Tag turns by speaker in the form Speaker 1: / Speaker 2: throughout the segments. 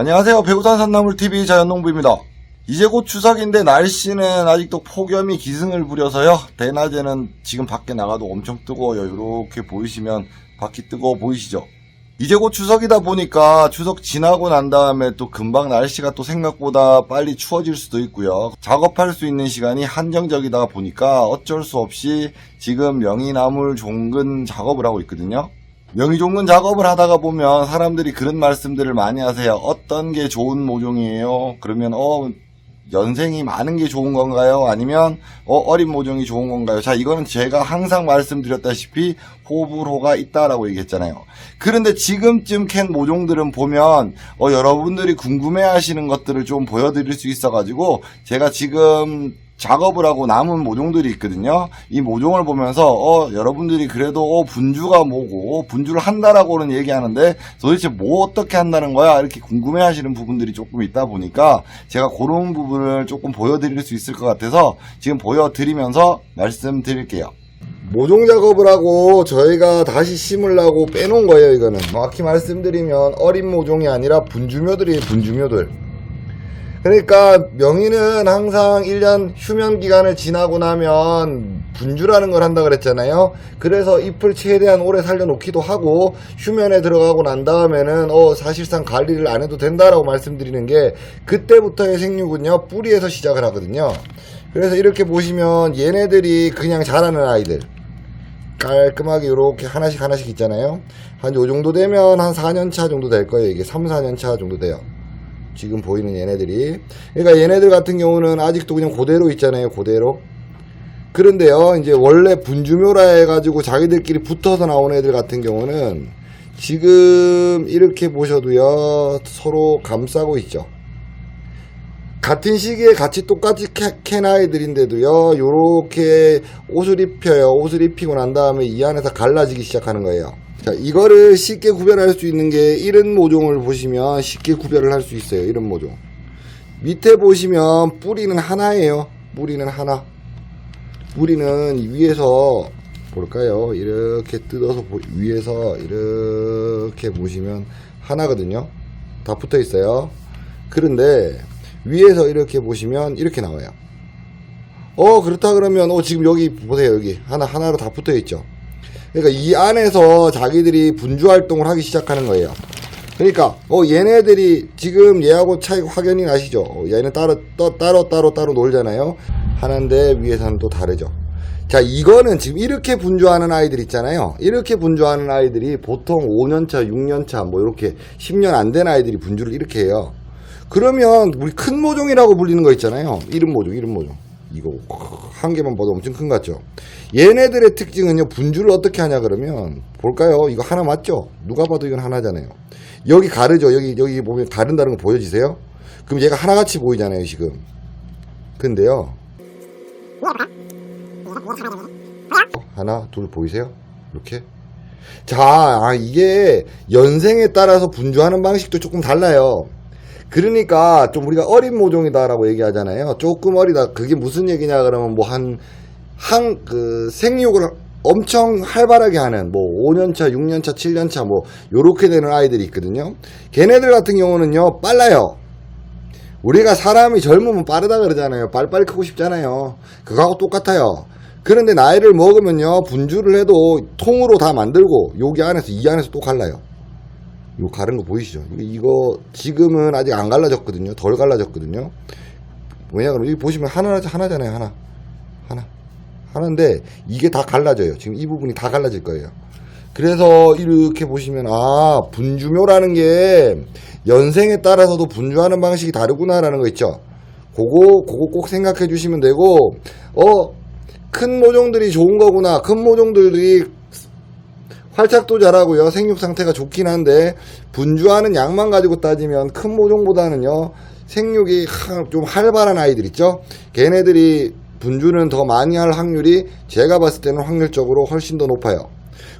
Speaker 1: 안녕하세요. 배우산 산나물TV 자연농부입니다. 이제 곧 추석인데 날씨는 아직도 폭염이 기승을 부려서요. 대낮에는 지금 밖에 나가도 엄청 뜨거워요. 이렇게 보이시면 밖이 뜨거워 보이시죠? 이제 곧 추석이다 보니까 추석 지나고 난 다음에 또 금방 날씨가 또 생각보다 빨리 추워질 수도 있고요. 작업할 수 있는 시간이 한정적이다 보니까 어쩔 수 없이 지금 명이나물 종근 작업을 하고 있거든요. 명의종근 작업을 하다가 보면 사람들이 그런 말씀들을 많이 하세요. 어떤 게 좋은 모종이에요? 그러면 어 연생이 많은 게 좋은 건가요? 아니면 어, 어린 모종이 좋은 건가요? 자, 이거는 제가 항상 말씀드렸다시피 호불호가 있다라고 얘기했잖아요. 그런데 지금쯤 캔 모종들은 보면 어, 여러분들이 궁금해하시는 것들을 좀 보여드릴 수 있어가지고 제가 지금 작업을 하고 남은 모종들이 있거든요. 이 모종을 보면서 어 여러분들이 그래도 어 분주가 뭐고 분주를 한다라고는 얘기하는데 도대체 뭐 어떻게 한다는 거야 이렇게 궁금해하시는 부분들이 조금 있다 보니까 제가 그런 부분을 조금 보여드릴 수 있을 것 같아서 지금 보여드리면서 말씀드릴게요. 모종 작업을 하고 저희가 다시 심으려고 빼놓은 거예요 이거는 정확히 말씀드리면 어린 모종이 아니라 분주묘들이에요 분주묘들 그러니까 명의는 항상 1년 휴면 기간을 지나고 나면 분주라는 걸 한다 그랬잖아요. 그래서 잎을 최대한 오래 살려놓기도 하고 휴면에 들어가고 난 다음에는 어 사실상 관리를 안 해도 된다라고 말씀드리는 게 그때부터의 생육은요 뿌리에서 시작을 하거든요. 그래서 이렇게 보시면 얘네들이 그냥 자라는 아이들 깔끔하게 이렇게 하나씩 하나씩 있잖아요. 한 요 정도 되면 한 4년 차 정도 될 거예요. 이게 3, 4년 차 정도 돼요. 지금 보이는 얘네들이. 그러니까 얘네들 같은 경우는 아직도 그냥 그대로 있잖아요. 그대로. 그런데요, 이제 원래 분주묘라 해가지고 자기들끼리 붙어서 나온 애들 같은 경우는 지금 이렇게 보셔도요, 서로 감싸고 있죠. 같은 시기에 같이 똑같이 캐- 캔 아이들인데도요, 요렇게 옷을 입혀요. 옷을 입히고 난 다음에 이 안에서 갈라지기 시작하는 거예요. 자, 이거를 쉽게 구별할 수 있는 게 이런 모종을 보시면 쉽게 구별을 할 수 있어요. 이런 모종. 밑에 보시면 뿌리는 하나예요. 뿌리는 하나. 뿌리는 위에서 볼까요? 이렇게 뜯어서 보- 위에서 이렇게 보시면 하나거든요. 다 붙어 있어요. 그런데 위에서 이렇게 보시면 이렇게 나와요. 어 그렇다 그러면 어 지금 여기 보세요 여기 하나 하나로 다 붙어 있죠. 그러니까 이 안에서 자기들이 분주 활동을 하기 시작하는 거예요. 그러니까 어 얘네들이 지금 얘하고 차이 확연히 나시죠. 어, 얘는 따로 따, 따로 따로 따로 놀잖아요. 하나인데 위에서는 또 다르죠. 자 이거는 지금 이렇게 분주하는 아이들 있잖아요. 이렇게 분주하는 아이들이 보통 5년차, 6년차 뭐 이렇게 10년 안 된 아이들이 분주를 이렇게 해요. 그러면 우리 큰 모종이라고 불리는 거 있잖아요. 이름 모종, 이름 모종. 이거 한 개만 봐도 엄청 큰 것 같죠. 얘네들의 특징은요. 분주를 어떻게 하냐 그러면 볼까요? 이거 하나 맞죠? 누가 봐도 이건 하나잖아요. 여기 가르죠. 여기 여기 보면 가른다는 거 보여지세요? 그럼 얘가 하나같이 보이잖아요, 지금. 근데요. 하나, 둘 보이세요? 이렇게. 자, 아, 이게 연생에 따라서 분주하는 방식도 조금 달라요. 그러니까 좀 우리가 어린 모종이다라고 얘기하잖아요. 조금 어리다. 그게 무슨 얘기냐 그러면 뭐 한 한 그 생육을 엄청 활발하게 하는 뭐 5년차, 6년차, 7년차 뭐 요렇게 되는 아이들이 있거든요. 걔네들 같은 경우는요. 빨라요. 우리가 사람이 젊으면 빠르다 그러잖아요. 빨리빨리 크고 싶잖아요. 그거하고 똑같아요. 그런데 나이를 먹으면요. 분주를 해도 통으로 다 만들고 여기 안에서 이 안에서 또 갈라요. 요 가른 거 보이시죠? 이거 지금은 아직 안 갈라졌거든요. 덜 갈라졌거든요. 왜냐 그러면 여기 보시면 하나 하나잖아요. 하나. 하나. 하나인데 이게 다 갈라져요. 지금 이 부분이 다 갈라질 거예요. 그래서 이렇게 보시면 아 분주묘라는 게 연생에 따라서도 분주하는 방식이 다르구나라는 거 있죠. 그거 그거 꼭 생각해 주시면 되고 어 큰 모종들이 좋은 거구나. 큰 모종들이 활착도 잘하고요. 생육 상태가 좋긴 한데 분주하는 양만 가지고 따지면 큰 모종보다는요. 생육이 하- 좀 활발한 아이들 있죠. 걔네들이 분주는 더 많이 할 확률이 제가 봤을 때는 확률적으로 훨씬 더 높아요.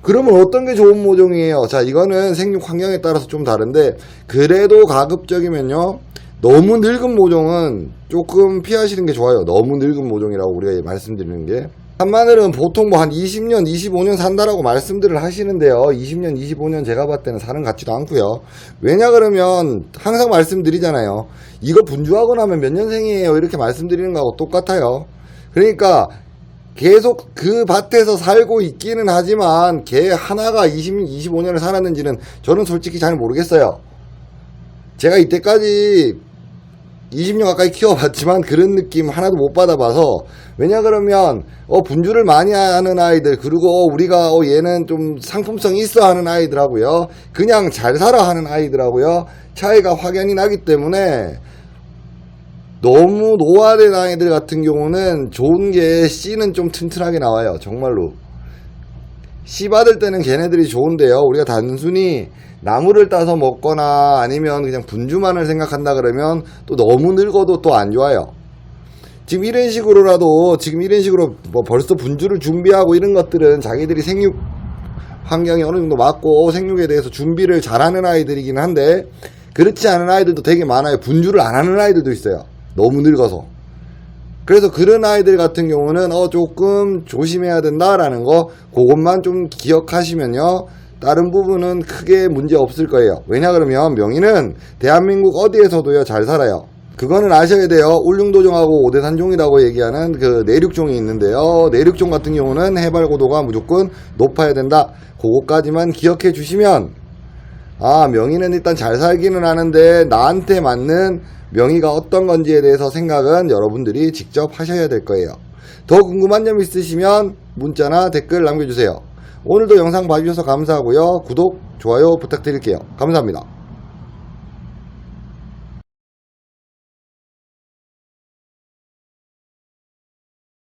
Speaker 1: 그러면 어떤 게 좋은 모종이에요? 자, 이거는 생육 환경에 따라서 좀 다른데 그래도 가급적이면요. 너무 늙은 모종은 조금 피하시는 게 좋아요. 너무 늙은 모종이라고 우리가 말씀드리는 게 한마늘은 보통 뭐 한 20년, 25년 산다라고 말씀들을 하시는데요. 20년, 25년 제가 봤을 때는 사는 것 같지도 않고요. 왜냐 그러면 항상 말씀드리잖아요. 이거 분주하고 나면 몇 년생이에요. 이렇게 말씀드리는 거하고 똑같아요. 그러니까 계속 그 밭에서 살고 있기는 하지만 개 하나가 20, 25년을 살았는지는 저는 솔직히 잘 모르겠어요. 제가 이때까지 20년 가까이 키워봤지만 그런 느낌 하나도 못 받아봐서 왜냐 그러면 어 분주를 많이 하는 아이들 그리고 어, 우리가 어 얘는 좀 상품성 있어 하는 아이들하고요. 그냥 잘 살아 하는 아이들하고요. 차이가 확연히 나기 때문에 너무 노화된 아이들 같은 경우는 좋은 게 씨는 좀 튼튼하게 나와요. 정말로 씨 받을 때는 걔네들이 좋은데요. 우리가 단순히 나무를 따서 먹거나 아니면 그냥 분주만을 생각한다 그러면 또 너무 늙어도 또 안 좋아요. 지금 이런 식으로라도 지금 이런 식으로 뭐 벌써 분주를 준비하고 이런 것들은 자기들이 생육 환경이 어느 정도 맞고 생육에 대해서 준비를 잘하는 아이들이긴 한데 그렇지 않은 아이들도 되게 많아요. 분주를 안 하는 아이들도 있어요. 너무 늙어서. 그래서 그런 아이들 같은 경우는 어 조금 조심해야 된다라는 거 그것만 좀 기억하시면요. 다른 부분은 크게 문제 없을 거예요. 왜냐 그러면 명의는 대한민국 어디에서도요 잘 살아요. 그거는 아셔야 돼요. 울릉도종하고 오대산종이라고 얘기하는 그 내륙종이 있는데요. 내륙종 같은 경우는 해발 고도가 무조건 높아야 된다. 그거까지만 기억해 주시면 아, 명의는 일단 잘 살기는 하는데 나한테 맞는 명의가 어떤 건지에 대해서 생각은 여러분들이 직접 하셔야 될 거예요. 더 궁금한 점 있으시면 문자나 댓글 남겨주세요. 오늘도 영상 봐주셔서 감사하고요. 구독, 좋아요 부탁드릴게요. 감사합니다.